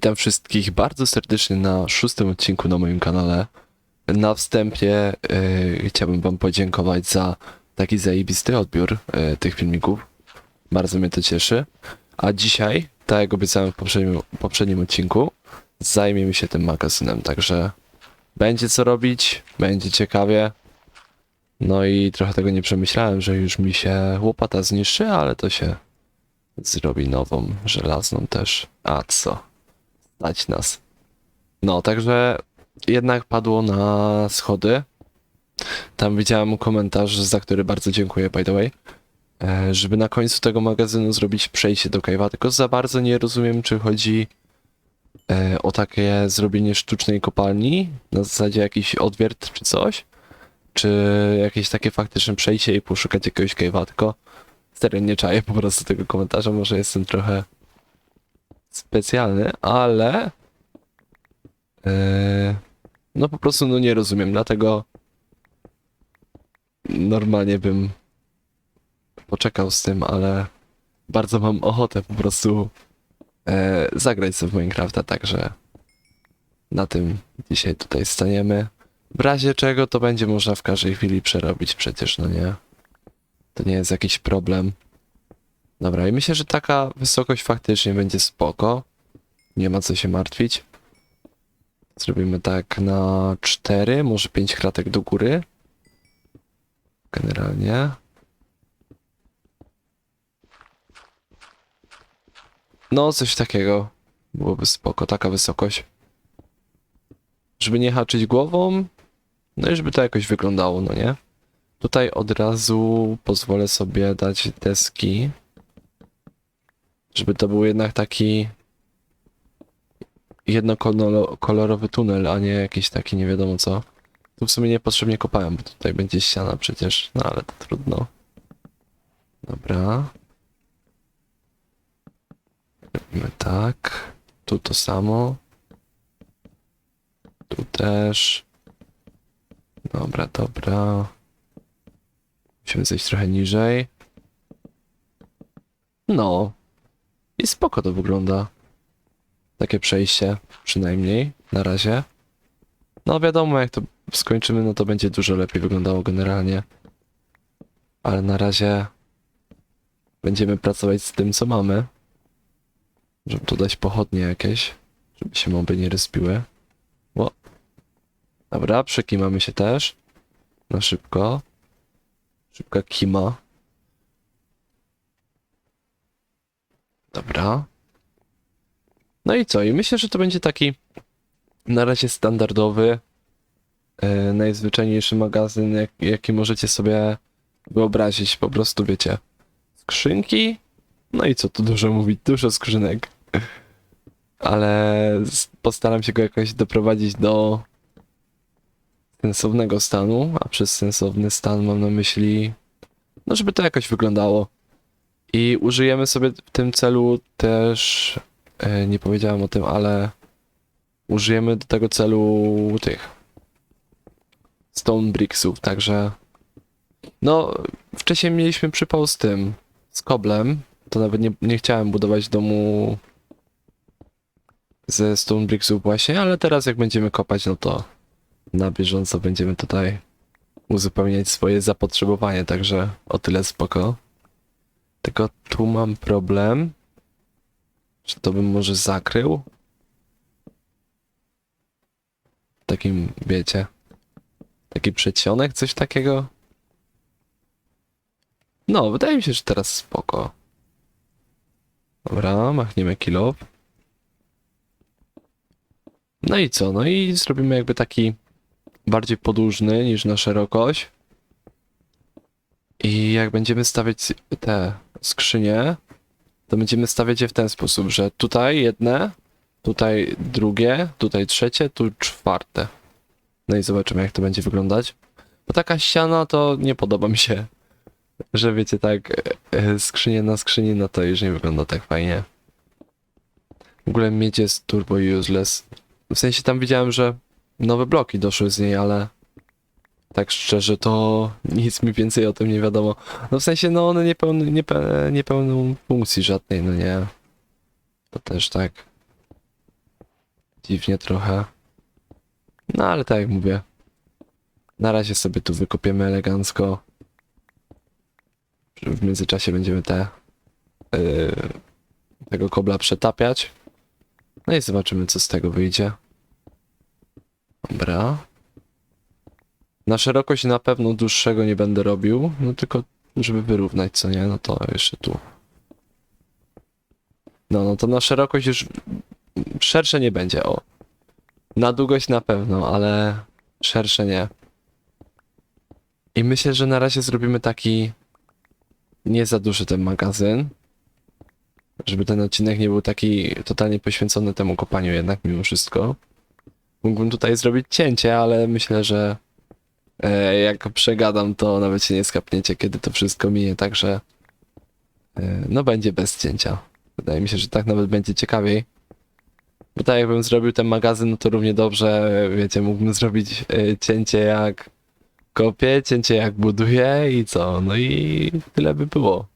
Witam wszystkich bardzo serdecznie na szóstym odcinku na moim kanale. Na wstępie e, chciałbym wam podziękować za taki zajebisty odbiór e, tych filmików. Bardzo mnie to cieszy. A dzisiaj, tak jak obiecałem w poprzednim, poprzednim odcinku, zajmiemy się tym magazynem, także będzie co robić, będzie ciekawie. No i trochę tego nie przemyślałem, że już mi się łopata zniszczy, ale to się zrobi nową, żelazną też. A co? Stać nas. No, także jednak padło na schody. Tam widziałem komentarz, za który bardzo dziękuję, by the way. E, żeby na końcu tego magazynu zrobić przejście do cave'a, tylko za bardzo nie rozumiem, czy chodzi e, o takie zrobienie sztucznej kopalni, na zasadzie jakiś odwiert czy coś, czy jakieś takie faktyczne przejście i poszukać jakiegoś cave'a, tylko serio nie czaję po prostu tego komentarza, może jestem trochę specjalny, ale e, no po prostu no nie rozumiem, dlatego normalnie bym poczekał z tym, ale bardzo mam ochotę po prostu e, zagrać sobie w Minecrafta, także na tym dzisiaj tutaj staniemy. W razie czego to będzie można w każdej chwili przerobić przecież, no nie? To nie jest jakiś problem. Dobra, i myślę, że taka wysokość faktycznie będzie spoko. Nie ma co się martwić. Zrobimy tak na 4, może 5 kratek do góry. Generalnie. No, coś takiego. Byłoby spoko, taka wysokość. Żeby nie haczyć głową. No i żeby to jakoś wyglądało, no nie? Tutaj od razu pozwolę sobie dać deski. Żeby to był jednak taki jednokolorowy tunel, a nie jakiś taki nie wiadomo co. Tu w sumie niepotrzebnie kopałem, bo tutaj będzie ściana przecież, no ale to trudno. Dobra. Robimy tak. Tu to samo. Tu też. Dobra, dobra. Musimy zejść trochę niżej. No. I spoko to wygląda. Takie przejście, przynajmniej, na razie. No wiadomo, jak to skończymy, no to będzie dużo lepiej wyglądało generalnie. Ale na razie będziemy pracować z tym, co mamy. Żeby tu dać pochodnie jakieś, żeby się moby nie respiły. O. Dobra, przekimamy się też. Na szybko. Szybka kima. Dobra. No i co? I myślę, że to będzie taki na razie standardowy, e, najzwyczajniejszy magazyn, jak, jaki możecie sobie wyobrazić. Po prostu wiecie, skrzynki. No i co tu dużo mówić, dużo skrzynek. Ale postaram się go jakoś doprowadzić do sensownego stanu, a przez sensowny stan mam na myśli, no żeby to jakoś wyglądało. I użyjemy sobie w tym celu też, e, nie powiedziałem o tym, ale użyjemy do tego celu tych stone bricksów, także no wcześniej mieliśmy przypał z tym, z koblem, to nawet nie, nie chciałem budować domu ze stone bricksów właśnie, ale teraz jak będziemy kopać, no to na bieżąco będziemy tutaj uzupełniać swoje zapotrzebowanie, także o tyle spoko. Tu mam problem. Czy to bym może zakrył? Takim, wiecie, taki przedsionek, coś takiego? No, wydaje mi się, że teraz spoko. Dobra, machniemy kilo. No i co? No i zrobimy jakby taki bardziej podłużny niż na szerokość. I jak będziemy stawiać te skrzynie, to będziemy stawiać je w ten sposób, że tutaj jedne, tutaj drugie, tutaj trzecie, tu czwarte. No i zobaczymy jak to będzie wyglądać. Bo taka ściana to nie podoba mi się. Że wiecie tak, e, e, skrzynie na skrzyni, no to już nie wygląda tak fajnie. W ogóle miedź jest turbo useless. W sensie tam widziałem, że nowe bloki doszły z niej, ale tak szczerze to nic mi więcej o tym nie wiadomo. No w sensie, no one nie, pełny, nie, pe, nie pełnią funkcji żadnej, no nie. To też tak. dziwnie trochę. No ale tak jak mówię. Na razie sobie tu wykopiemy elegancko. W międzyczasie będziemy te yy, tego kobla przetapiać. No i zobaczymy co z tego wyjdzie. Dobra. Na szerokość na pewno dłuższego nie będę robił, no tylko żeby wyrównać, co nie? No to jeszcze tu. No, no to na szerokość już szersze nie będzie, o. Na długość na pewno, ale szersze nie. I myślę, że na razie zrobimy taki nie za duży ten magazyn. Żeby ten odcinek nie był taki totalnie poświęcony temu kopaniu jednak mimo wszystko. Mógłbym tutaj zrobić cięcie, ale myślę, że e, jak przegadam, to nawet się nie skapniecie, kiedy to wszystko minie, także e, no będzie bez cięcia. Wydaje mi się, że tak nawet będzie ciekawiej. Bo tak jakbym zrobił ten magazyn, no to równie dobrze, wiecie, mógłbym zrobić e, cięcie jak kopię, cięcie jak buduję i co? No i tyle by było.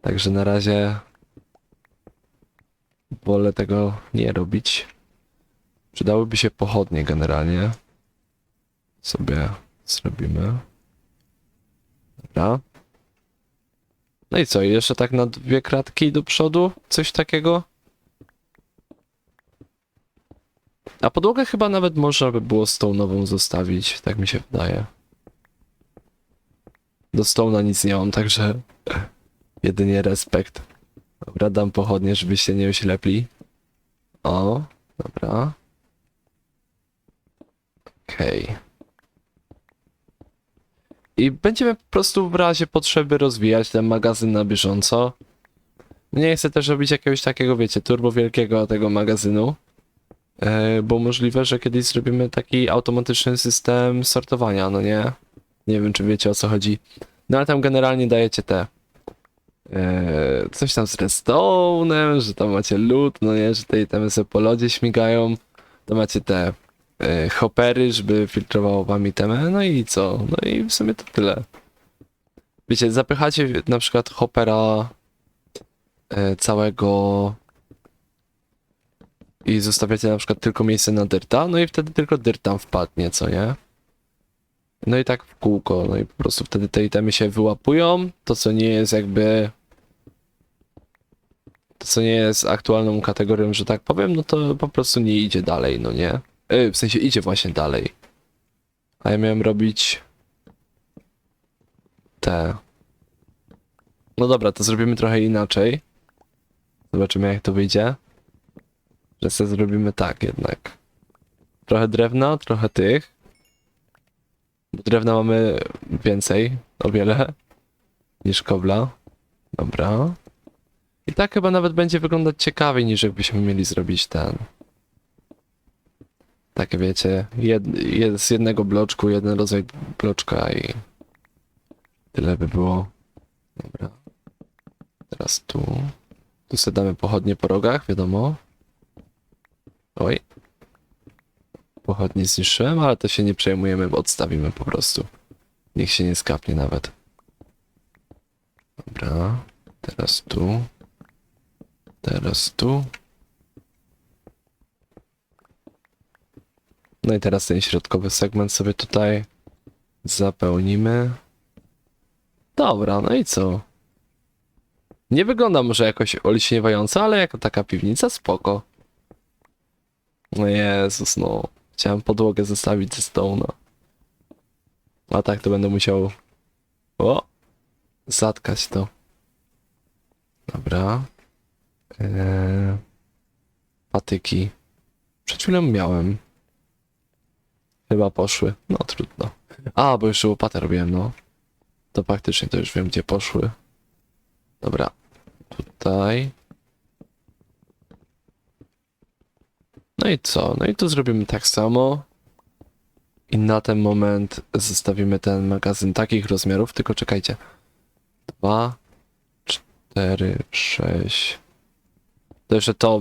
Także na razie wolę tego nie robić. Przydałyby się pochodnie generalnie. Sobie zrobimy. Dobra. No i co, jeszcze tak na dwie kratki do przodu? Coś takiego? A podłogę chyba nawet można by było stone'ową zostawić, tak mi się wydaje. Do stone'a nic nie mam, także jedynie respekt. Dobra, dam pochodnie, żebyście nie oślepli. O, dobra. Okej. I będziemy po prostu w razie potrzeby rozwijać ten magazyn na bieżąco. Nie chcę też robić jakiegoś takiego, wiecie, turbo wielkiego tego magazynu. E, bo możliwe, że kiedyś zrobimy taki automatyczny system sortowania, no nie? Nie wiem, czy wiecie o co chodzi. No ale tam generalnie dajecie te. e, coś tam z redstone'em, że tam macie lód, no nie, że te itemy sobie po lodzie śmigają. To macie te e, hoppery, żeby filtrowało wam itemy, no i co? No i w sumie to tyle. Wiecie, zapychacie na przykład hoppera e, całego i zostawiacie na przykład tylko miejsce na dyrta, no i wtedy tylko dyrt tam wpadnie, co nie? No i tak w kółko, no i po prostu wtedy te itemy się wyłapują, to co nie jest jakby... To co nie jest aktualną kategorią, że tak powiem, no to po prostu nie idzie dalej, no nie? Yy, w sensie idzie właśnie dalej. A ja miałem robić... Te... No dobra, to zrobimy trochę inaczej. Zobaczymy jak to wyjdzie. Że sobie zrobimy tak jednak. Trochę drewna, trochę tych. Drewna mamy więcej, o wiele, niż kobla. Dobra. I tak chyba nawet będzie wyglądać ciekawiej, niż jakbyśmy mieli zrobić ten. Takie wiecie, jed, jed, z jednego bloczku, jeden rodzaj bloczka i tyle by było. Dobra. Teraz tu. Tu sobie damy pochodnie po rogach, wiadomo. Oj. Pochodnie zniszczyłem, ale to się nie przejmujemy, bo odstawimy po prostu. Niech się nie skapnie nawet. Dobra. Teraz tu. Teraz tu. No i teraz ten środkowy segment sobie tutaj zapełnimy. Dobra, no i co? Nie wygląda może jakoś olśniewająco, ale jako taka piwnica spoko. No Jezus, no. Chciałem podłogę zostawić ze stone'a. A tak to będę musiał... O! Zatkać to. Dobra. Eee... Patyki. Przed chwilą miałem. Chyba poszły. No trudno. A, bo jeszcze łopatę robiłem, no. To faktycznie to już wiem, gdzie poszły. Dobra. Tutaj. No i co? No i tu zrobimy tak samo. I na ten moment zostawimy ten magazyn takich rozmiarów, tylko czekajcie. Dwa, cztery, sześć. To jeszcze to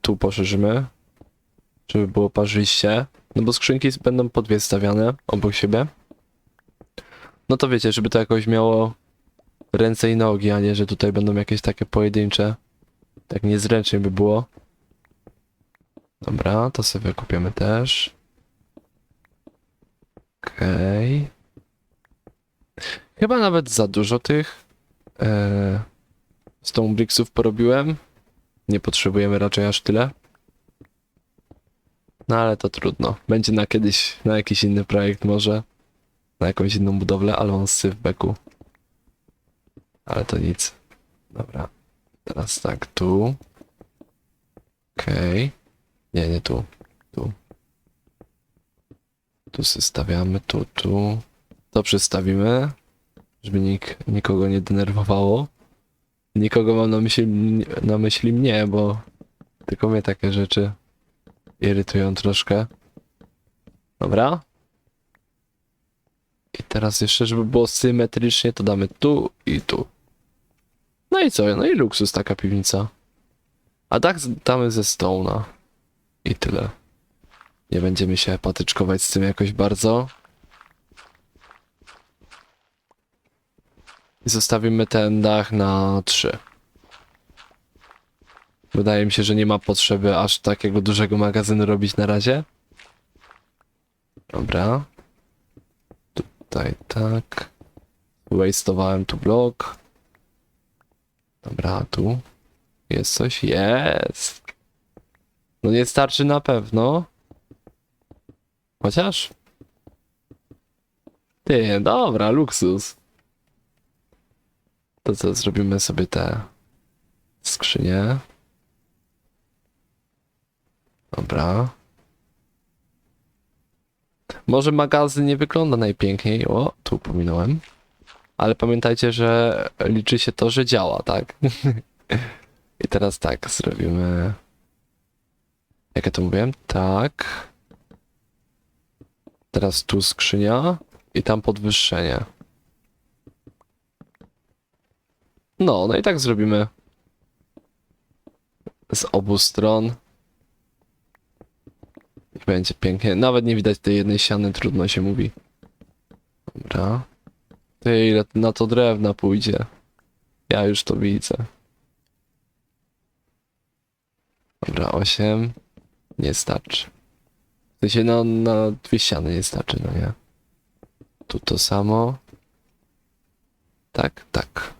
tu poszerzymy, żeby było parzyście. No bo skrzynki będą po dwie stawiane obok siebie. No to wiecie, żeby to jakoś miało ręce i nogi, a nie, że tutaj będą jakieś takie pojedyncze. Tak niezręcznie by było. Dobra, to sobie kupiemy też. Okej. Chyba nawet za dużo tych e, Stone Bricksów porobiłem. Nie potrzebujemy raczej aż tyle. No ale to trudno. Będzie na kiedyś, na jakiś inny projekt może. Na jakąś inną budowlę, ale on syf beku. Ale to nic. Dobra. Teraz tak, tu. Okej. Nie, nie tu. Tu. Tu stawiamy, tu, tu. To przystawimy, żeby nik, nikogo nie denerwowało. Nikogo mam na myśli, na myśli mnie, bo tylko mnie takie rzeczy irytują troszkę. Dobra. I teraz jeszcze, żeby było symetrycznie, to damy tu i tu. No i co? No i luksus taka piwnica. A tak damy ze Stone'a. I tyle. Nie będziemy się patyczkować z tym jakoś bardzo. I zostawimy ten dach na 3. Wydaje mi się, że nie ma potrzeby aż takiego dużego magazynu robić na razie. Dobra. Tutaj tak. Wastowałem tu blok. Dobra, tu. Jest coś? Jest! No nie starczy na pewno. Chociaż? Ty, dobra, luksus. To co, zrobimy sobie te skrzynie. Dobra. Może magazyn nie wygląda najpiękniej. O, tu pominąłem. Ale pamiętajcie, że liczy się to, że działa, tak? I teraz tak, zrobimy. Jak ja to mówiłem? Tak. Teraz tu skrzynia i tam podwyższenie. No, no i tak zrobimy. Z obu stron. Będzie pięknie. Nawet nie widać tej jednej ściany, trudno się mówi. Dobra. Ty, ile na to drewna pójdzie. Ja już to widzę. Dobra, 8. Nie starczy. W sensie na, na dwie ściany nie starczy, no nie? Tu to samo. Tak, tak.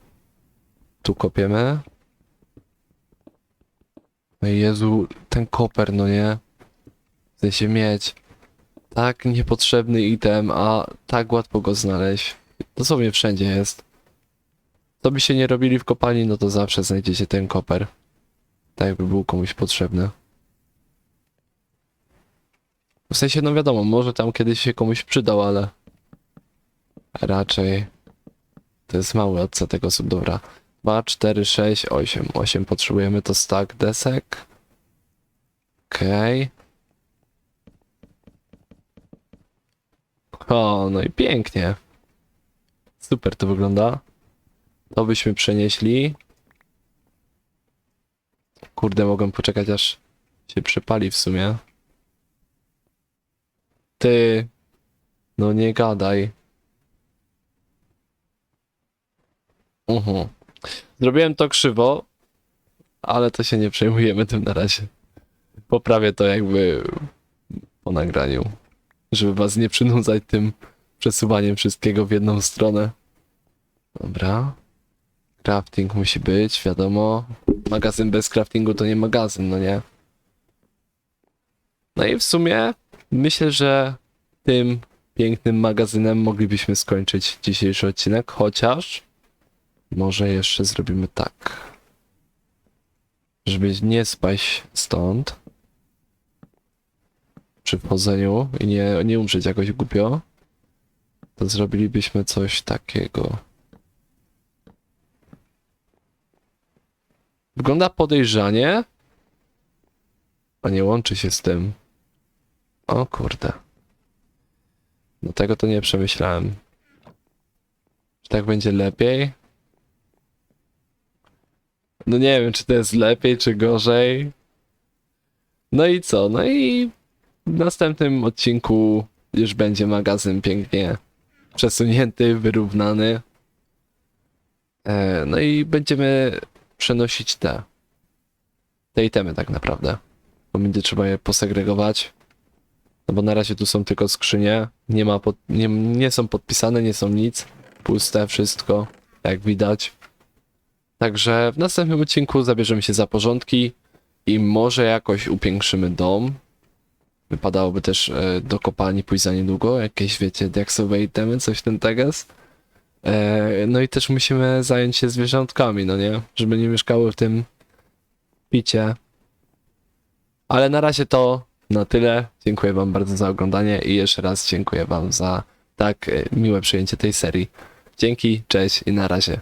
Tu kopiemy. No Jezu, ten koper, no nie? W sensie mieć tak niepotrzebny item, a tak łatwo go znaleźć. Dosłownie wszędzie jest. Co by się nie robili w kopalni, no to zawsze znajdziecie ten koper. Tak jakby był komuś potrzebny. W sensie, no wiadomo, może tam kiedyś się komuś przydał, ale raczej to jest mały odsetek osób. Dobra. 2, 4, 6, 8. 8 potrzebujemy to stack desek. Okej. O, no i pięknie. Super to wygląda. To byśmy przenieśli. Kurde, mogłem poczekać aż się przypali w sumie. Ty. No nie gadaj. Mhm. Zrobiłem to krzywo, ale to się nie przejmujemy tym na razie. Poprawię to jakby po nagraniu, żeby was nie przynudzać tym przesuwaniem wszystkiego w jedną stronę. Dobra. Crafting musi być, wiadomo. Magazyn bez craftingu to nie magazyn, no nie? No i w sumie myślę, że tym pięknym magazynem moglibyśmy skończyć dzisiejszy odcinek, chociaż może jeszcze zrobimy tak. Żeby nie spaść stąd przy wchodzeniu i nie, nie umrzeć jakoś głupio, to zrobilibyśmy coś takiego. Wygląda podejrzanie, a nie łączy się z tym. O kurde. Do tego to nie przemyślałem. Czy tak będzie lepiej? No nie wiem, czy to jest lepiej, czy gorzej. No i co? No i w następnym odcinku już będzie magazyn pięknie przesunięty, wyrównany. E, no i będziemy przenosić te, te itemy tak naprawdę. bo będzie trzeba je posegregować. No bo na razie tu są tylko skrzynie, nie ma pod, nie, nie są podpisane, nie są nic, puste wszystko, jak widać. Także w następnym odcinku zabierzemy się za porządki i może jakoś upiększymy dom. Wypadałoby też e, do kopalni pójść za niedługo, jakieś wiecie, diaksowe itemy, coś ten teges. E, no i też musimy zająć się zwierzątkami, no nie? Żeby nie mieszkały w tym picie. Ale na razie to na tyle. Dziękuję Wam bardzo za oglądanie i jeszcze raz dziękuję Wam za tak e, miłe przyjęcie tej serii. Dzięki, cześć i na razie.